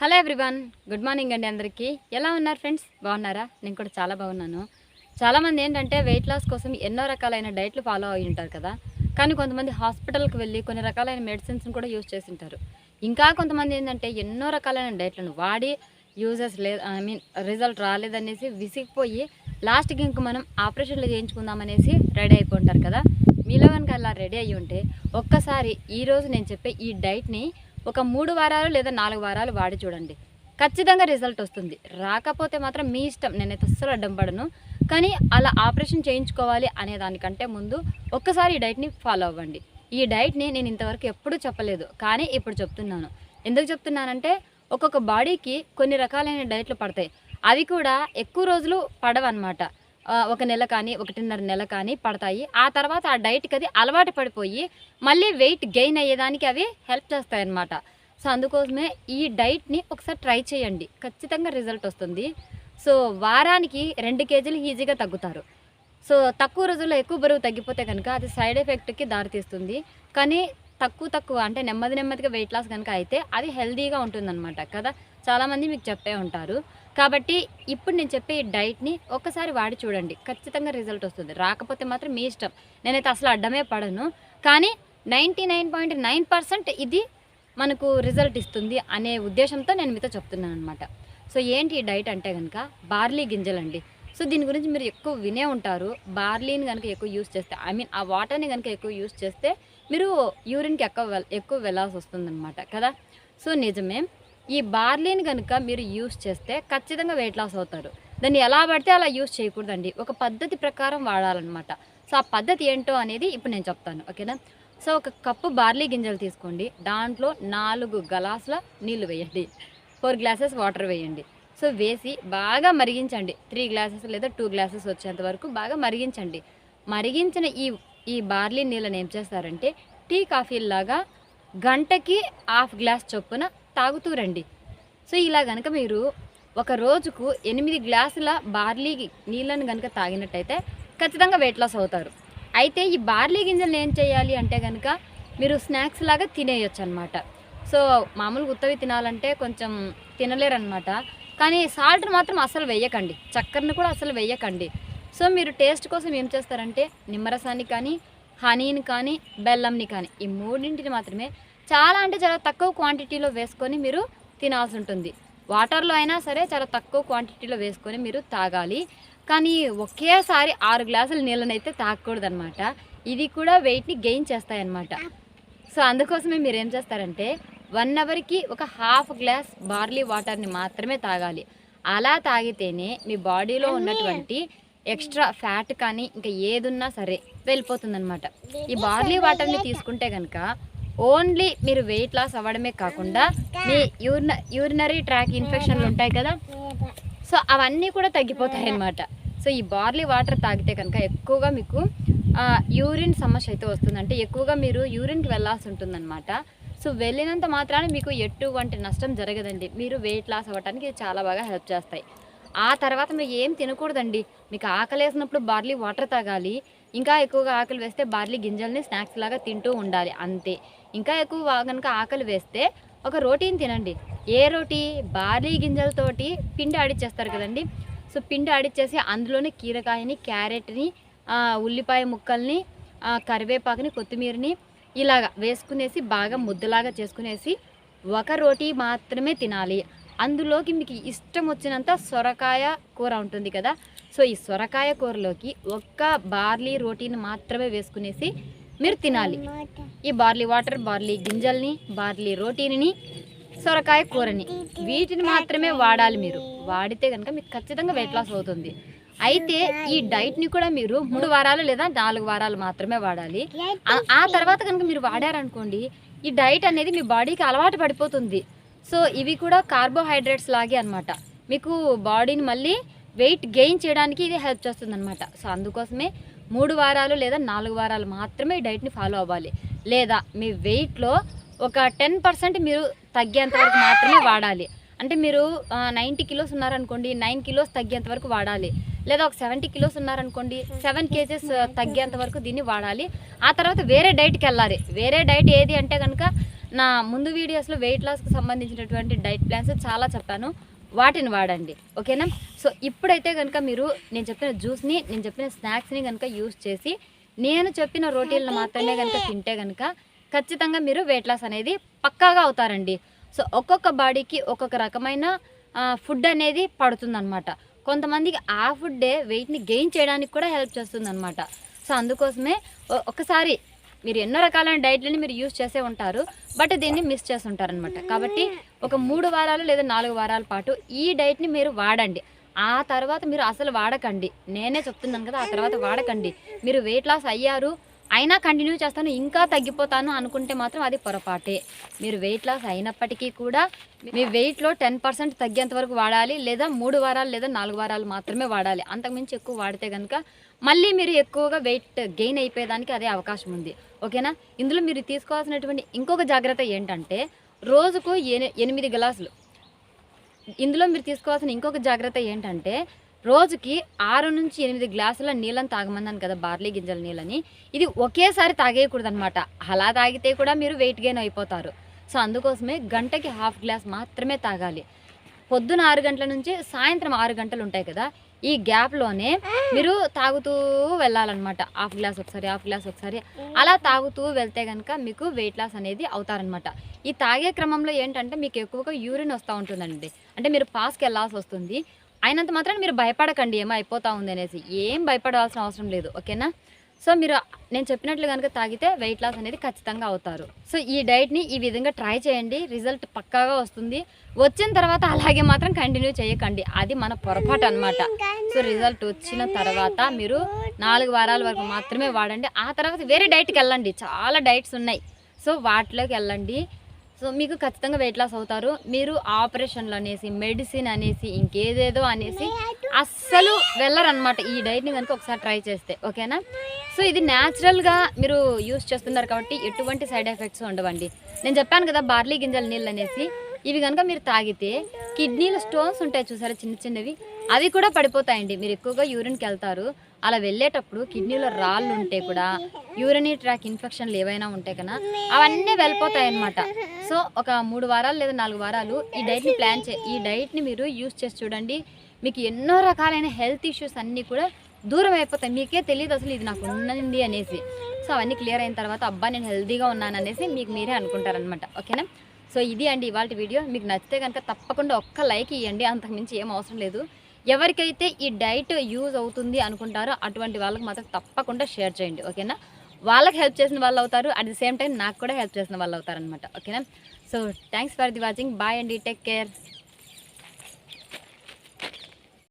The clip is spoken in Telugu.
హలో ఎవ్రీవన్ గుడ్ మార్నింగ్ అండి అందరికీ. ఎలా ఉన్నారు ఫ్రెండ్స్? బాగున్నారా? నేను కూడా చాలా బాగున్నాను. చాలామంది ఏంటంటే వెయిట్ లాస్ కోసం ఎన్నో రకాలైన డైట్లు ఫాలో అయి ఉంటారు కదా. కానీ కొంతమంది హాస్పిటల్కి వెళ్ళి కొన్ని రకాలైన మెడిసిన్స్ని కూడా యూజ్ చేసి ఉంటారు ఇంకా కొంతమంది ఏంటంటే ఎన్నో రకాలైన డైట్లను వాడి యూజెస్ లేదు ఐ మీన్ రిజల్ట్ రాలేదనేసి విసిగిపోయి లాస్ట్కి ఇంక మనం ఆపరేషన్లు చేయించుకుందామనేసి రెడీ అయిపోంటారు కదా. మీలో కనుక అలా రెడీ అయ్యి ఉంటే ఒక్కసారి ఈరోజు నేను చెప్పే ఈ డైట్ని ఒక మూడు వారాలు లేదా నాలుగు వారాలు వాడి చూడండి. ఖచ్చితంగా రిజల్ట్ వస్తుంది. రాకపోతే మాత్రం మీ ఇష్టం. నేనైతే అస్సలు అడ్డం పడను. కానీ అలా ఆపరేషన్ చేయించుకోవాలి అనే దానికంటే ముందు ఒక్కసారి ఈ డైట్ని ఫాలో అవ్వండి. ఈ డైట్ని నేను ఇంతవరకు ఎప్పుడూ చెప్పలేదు. కానీ ఇప్పుడు చెప్తున్నాను. ఎందుకు చెప్తున్నానంటే ఒక్కొక్క బాడీకి కొన్ని రకాలైన డైట్లు పడతాయి. అవి కూడా ఎక్కువ రోజులు పడవన్నమాట. ఒక నెల కానీ ఒకటిన్నర నెల కానీ పడతాయి. ఆ తర్వాత ఆ డైట్కి అది అలవాటు పడిపోయి మళ్ళీ వెయిట్ గెయిన్ అయ్యేదానికి అవి హెల్ప్ చేస్తాయి అన్నమాట సో అందుకోసమే ఈ డైట్ని ఒకసారి ట్రై చేయండి. ఖచ్చితంగా రిజల్ట్ వస్తుంది. సో వారానికి రెండు కేజీలు ఈజీగా తగ్గుతారు. సో తక్కువ రోజుల్లో ఎక్కువ బరువు తగ్గిపోతే కనుక అది సైడ్ ఎఫెక్ట్కి దారితీస్తుంది. కానీ తక్కువ తక్కువ అంటే నెమ్మది నెమ్మదిగా వెయిట్ లాస్ కనుక అయితే అది హెల్దీగా ఉంటుందన్నమాట కదా. చాలామంది మీకు చెప్పే ఉంటారు. కాబట్టి ఇప్పుడు నేను చెప్పే ఈ డైట్ని ఒక్కసారి వాడి చూడండి. ఖచ్చితంగా రిజల్ట్ వస్తుంది. రాకపోతే మాత్రం మీ ఇష్టం. నేనైతే అసలు అడ్డమే పడను. కానీ ninety nine point nine percent ఇది మనకు రిజల్ట్ ఇస్తుంది అనే ఉద్దేశంతో నేను మీతో చెప్తున్నాను అనమాట సో ఏంటి ఈ డైట్ అంటే కనుక బార్లీ గింజలండి. సో దీని గురించి మీరు ఎక్కువ వినే ఉంటారు. బార్లీని కనుక ఎక్కువ యూస్ చేస్తే ఐ మీన్ ఆ వాటర్ని కనుక ఎక్కువ యూస్ చేస్తే మీరు యూరిన్కి ఎక్కువ ఎక్కువ వెళ్ళాల్సి వస్తుందన్నమాట కదా? సో నిజమే. ఈ బార్లీని కనుక మీరు యూస్ చేస్తే ఖచ్చితంగా వెయిట్ లాస్ అవుతారు. దాన్ని ఎలా పడితే అలా యూస్ చేయకూడదండి. ఒక పద్ధతి ప్రకారం వాడాలన్నమాట. సో ఆ పద్ధతి ఏంటో అనేది ఇప్పుడు నేను చెప్తాను ఓకేనా? సో ఒక కప్పు బార్లీ గింజలు తీసుకోండి. దాంట్లో నాలుగు గ్లాసుల నీళ్ళు వేయండి. ఫోర్ గ్లాసెస్ వాటర్ వేయండి. సో వేసి బాగా మరిగించండి. త్రీ గ్లాసెస్ లేదా టూ గ్లాసెస్ వచ్చేంత వరకు బాగా మరిగించండి. మరిగించిన ఈ ఈ బార్లీ నీళ్ళని ఏం చేస్తారంటే టీ కాఫీలాగా గంటకి హాఫ్ గ్లాస్ చొప్పున తాగుతూ రండి. సో ఇలా కనుక మీరు ఒక రోజుకు ఎనిమిది గ్లాసుల బార్లీ నీళ్ళను కనుక తాగినట్టయితే ఖచ్చితంగా వెయిట్ లాస్ అవుతారు. అయితే ఈ బార్లీ గింజలను ఏం చేయాలి అంటే కనుక మీరు స్నాక్స్ లాగా తినేయొచ్చు అనమాట సో మామూలుగా ఉత్తవి తినాలంటే కొంచెం తినలేరనమాట. కానీ సాల్ట్ మాత్రం అసలు వేయకండి. చక్కెరను కూడా అసలు వేయకండి. సో మీరు టేస్ట్ కోసం ఏం చేస్తారంటే నిమ్మరసాన్ని కానీ హనీని కానీ బెల్లంని కానీ ఈ మూడింటిని మాత్రమే చాలా అంటే చాలా తక్కువ క్వాంటిటీలో వేసుకొని మీరు తినాల్సి ఉంటుంది. వాటర్లో అయినా సరే చాలా తక్కువ క్వాంటిటీలో వేసుకొని మీరు తాగాలి. కానీ ఒకేసారి ఆరు గ్లాసుల నీళ్ళనైతే తాగకూడదనమాట ఇది కూడా వెయిట్ని గెయిన్ చేస్తాయన్నమాట. సో అందుకోసమే మీరు ఏం చేస్తారంటే వన్ అవర్కి ఒక హాఫ్ గ్లాస్ బార్లీ వాటర్ని మాత్రమే తాగాలి. అలా తాగితేనే మీ బాడీలో ఉన్నటువంటి ఎక్స్ట్రా ఫ్యాట్ కానీ ఇంకా ఏదున్నా సరే వెళ్ళిపోతుందనమాట ఈ బార్లీ వాటర్ని తీసుకుంటే కనుక ఓన్లీ మీరు వెయిట్ లాస్ అవ్వడమే కాకుండా మీ యూరిన యూరినరీ ట్రాక్ ఇన్ఫెక్షన్లు ఉంటాయి కదా సో అవన్నీ కూడా తగ్గిపోతాయి అనమాట సో ఈ బార్లీ వాటర్ తాగితే కనుక ఎక్కువగా మీకు యూరిన్ సమస్య అయితే వస్తుంది అంటే ఎక్కువగా మీరు యూరిన్కి వెళ్ళాల్సి ఉంటుందన్నమాట. సో వెళ్ళినంత మాత్రాన మీకు ఎటువంటి నష్టం జరగదండి. మీరు వెయిట్ లాస్ అవ్వడానికి చాలా బాగా హెల్ప్ చేస్తాయి. ఆ తర్వాత మీరు ఏం తినకూడదండి. మీకు ఆకలి వేసినప్పుడు బార్లీ వాటర్ తాగాలి. ఇంకా ఎక్కువగా ఆకలి వేస్తే బార్లీ గింజల్ని స్నాక్స్ లాగా తింటూ ఉండాలి అంతే. ఇంకా ఎక్కువ కనుక ఆకలి వేస్తే ఒక రోటీని తినండి. ఏ రోటీ? బార్లీ గింజలతోటి పిండి ఆడిచ్చేస్తారు కదండి. సో పిండి ఆడిచ్చేసి అందులోనే కీరకాయని క్యారెట్ని ఉల్లిపాయ ముక్కల్ని కరివేపాకుని కొత్తిమీరని ఇలాగా వేసుకునేసి బాగా ముద్దలాగా చేసుకునేసి ఒక రోటీ మాత్రమే తినాలి. అందులోకి మీకు ఇష్టం వచ్చినంత సొరకాయ కూర ఉంటుంది కదా. సో ఈ సొరకాయ కూరలోకి ఒక్క బార్లీ రోటీని మాత్రమే వేసుకునేసి మీరు తినాలి. ఈ బార్లీ వాటర్ బార్లీ గింజల్ని బార్లీ రోటీని సొరకాయ కూరని వీటిని మాత్రమే వాడాలి మీరు. వాడితే కనుక మీకు ఖచ్చితంగా వెయిట్ లాస్ అవుతుంది. అయితే ఈ డైట్ని కూడా మీరు మూడు వారాలు లేదా నాలుగు వారాలు మాత్రమే వాడాలి. ఆ- తర్వాత కనుక మీరు వాడారనుకోండి ఈ డైట్ అనేది మీ బాడీకి అలవాటు పడిపోతుంది. సో ఇవి కూడా కార్బోహైడ్రేట్స్ లాగే అనమాట మీకు బాడీని మళ్ళీ వెయిట్ గెయిన్ చేయడానికి ఇది హెల్ప్ చేస్తుంది సో అందుకోసమే మూడు వారాలు లేదా నాలుగు వారాలు మాత్రమే డైట్ని ఫాలో అవ్వాలి. లేదా మీ వెయిట్లో ఒక టెన్ పర్సెంట్ మీరు తగ్గేంత వరకు మాత్రమే వాడాలి. అంటే మీరు నైంటీ కిలోస్ ఉన్నారనుకోండి నైన్ కిలోస్ తగ్గేంత వరకు వాడాలి. లేదా ఒక సెవెంటీ కిలోస్ ఉన్నారనుకోండి సెవెన్ కేజెస్ తగ్గేంత వరకు దీన్ని వాడాలి. ఆ తర్వాత వేరే డైట్కి వెళ్ళాలి. వేరే డైట్ ఏది అంటే కనుక నా ముందు వీడియోస్లో వెయిట్ లాస్కి సంబంధించినటువంటి డైట్ ప్లాన్స్ చాలా చెప్పాను. వాటిని వాడండి. ఓకేనా? సో ఇప్పుడైతే కనుక మీరు నేను చెప్పిన జ్యూస్ని నేను చెప్పిన స్నాక్స్ని కనుక యూస్ చేసి నేను చెప్పిన రోటీలను మాత్రమే కనుక తింటే కనుక ఖచ్చితంగా మీరు వెయిట్ లాస్ అనేది పక్కాగా అవుతారండి. సో ఒక్కొక్క బాడీకి ఒక్కొక్క రకమైన ఫుడ్ అనేది పడుతుందన్నమాట. కొంతమందికి ఆ ఫుడ్డే వెయిట్ని గెయిన్ చేయడానికి కూడా హెల్ప్ చేస్తుందన్నమాట. సో అందుకోసమే ఒకసారి మీరు ఎన్నో రకాలైన డైట్లని మీరు యూస్ చేసే ఉంటారు బట్ దీన్ని మిస్ చేస్తుంటారనమాట కాబట్టి ఒక మూడు వారాలు లేదా నాలుగు వారాల పాటు ఈ డైట్ని మీరు వాడండి. ఆ తర్వాత మీరు అసలు వాడకండి. నేనే చెప్తున్నాను కదా ఆ తర్వాత వాడకండి. మీరు వెయిట్ లాస్ అయ్యారు అయినా కంటిన్యూ చేస్తాను ఇంకా తగ్గిపోతాను అనుకుంటే మాత్రం అది పొరపాటే. మీరు వెయిట్ లాస్ అయినప్పటికీ కూడా మీ వెయిట్లో టెన్ పర్సెంట్ తగ్గేంత వరకు వాడాలి లేదా మూడు వారాలు లేదా నాలుగు వారాలు మాత్రమే వాడాలి. అంతకుమించి ఎక్కువ వాడితే కనుక మళ్ళీ మీరు ఎక్కువగా వెయిట్ గెయిన్ అయిపోయేదానికి అదే అవకాశం ఉంది. ఓకేనా? ఇందులో మీరు తీసుకోవాల్సినటువంటి ఇంకొక జాగ్రత్త ఏంటంటే రోజుకు ఎనిమిది గ్లాసులు. ఇందులో మీరు తీసుకోవాల్సిన ఇంకొక జాగ్రత్త ఏంటంటే రోజుకి ఆరు నుంచి ఎనిమిది గ్లాసుల నీళ్ళని తాగమన్నాను కదా బార్లీ గింజల నీళ్ళని. ఇది ఒకేసారి తాగేయకూడదు అనమాట అలా తాగితే కూడా మీరు వెయిట్ గెయిన్ అయిపోతారు. సో అందుకోసమే గంటకి హాఫ్ గ్లాస్ మాత్రమే తాగాలి. పొద్దున ఆరు గంటల నుంచి సాయంత్రం ఆరు గంటలు ఉంటాయి కదా ఈ గ్యాప్లోనే మీరు తాగుతూ వెళ్ళాలన్నమాట. హాఫ్ గ్లాస్ ఒకసారి హాఫ్ గ్లాస్ ఒకసారి. అలా తాగుతూ వెళ్తే కనుక మీకు వెయిట్ లాస్ అనేది అవుతారనమాట ఈ తాగే క్రమంలో ఏంటంటే మీకు ఎక్కువగా యూరిన్ వస్తూ ఉంటుందండి. అంటే మీరు పాస్కి వెళ్ళాల్సి వస్తుంది. అయినంత మాత్రం మీరు భయపడకండి ఏమో అయిపోతా ఉంది అనేసి. ఏం భయపడాల్సిన అవసరం లేదు ఓకేనా? సో మీరు నేను చెప్పినట్లు కనుక తాగితే వెయిట్ లాస్ అనేది ఖచ్చితంగా అవుతారు. సో ఈ డైట్ని ఈ విధంగా ట్రై చేయండి రిజల్ట్ పక్కాగా వస్తుంది. వచ్చిన తర్వాత అలాగే మాత్రం కంటిన్యూ చేయకండి. అది మన పొరపాటు అనమాట సో రిజల్ట్ వచ్చిన తర్వాత మీరు నాలుగు వారాల వరకు మాత్రమే వాడండి. ఆ తర్వాత వేరే డైట్కి వెళ్ళండి. చాలా డైట్స్ ఉన్నాయి. సో వాటిలోకి వెళ్ళండి. సో మీకు ఖచ్చితంగా వెయిట్ లాస్ అవుతారు. మీరు ఆపరేషన్లు అనేసి మెడిసిన్ అనేసి ఇంకేదేదో అనేసి అస్సలు వెళ్ళరనమాట ఈ డైట్ని కనుక ఒకసారి ట్రై చేస్తే ఓకేనా? సో ఇది న్యాచురల్గా మీరు యూస్ చేస్తున్నారు కాబట్టి ఎటువంటి సైడ్ ఎఫెక్ట్స్ ఉండవండి. నేను చెప్పాను కదా బార్లీ గింజల నీళ్ళు అనేసి ఇవి కనుక మీరు తాగితే కిడ్నీలో స్టోన్స్ ఉంటాయి చూసారా చిన్న చిన్నవి? అవి కూడా పడిపోతాయండి. మీరు ఎక్కువగా యూరిన్కి వెళ్తారు. అలా వెళ్ళేటప్పుడు కిడ్నీలో రాళ్ళు ఉంటే కూడా యూరినీ ట్రాక్ ఇన్ఫెక్షన్లు ఏవైనా ఉంటే కన్నా అవన్నీ వెళ్ళిపోతాయి అన్నమాట సో ఒక మూడు వారాలు లేదా నాలుగు వారాలు ఈ డైట్ని ప్లాన్ చే ఈ డైట్ని మీరు యూస్ చేసి చూడండి. మీకు ఎన్నో రకాలైన హెల్త్ ఇష్యూస్ అన్నీ కూడా దూరం అయిపోతాయి. మీకే తెలియదు అసలు ఇది నాకు ఉన్నది అనేసి. సో అవన్నీ క్లియర్ అయిన తర్వాత అబ్బా నేను హెల్తీగా ఉన్నాను అనేసి మీకు మీరే అనుకుంటారనమాట ఓకేనా? సో ఇది అండి ఇవాళ వీడియో. మీకు నచ్చితే కనుక తప్పకుండా ఒక్క లైక్ ఇవ్వండి అంతకుమించి ఏం అవసరం లేదు. ఎవరికైతే ఈ డైట్ యూజ్ అవుతుంది అనుకుంటారో అటువంటి వాళ్ళకి మాత్రం తప్పకుండా షేర్ చేయండి ఓకేనా? వాళ్ళకి హెల్ప్ చేసిన వాళ్ళు అవుతారు అట్ ది సేమ్ టైం నాకు కూడా హెల్ప్ చేసిన వాళ్ళు అవుతారు అనమాట ఓకేనా? So thanks for the watching bye అండి. Take care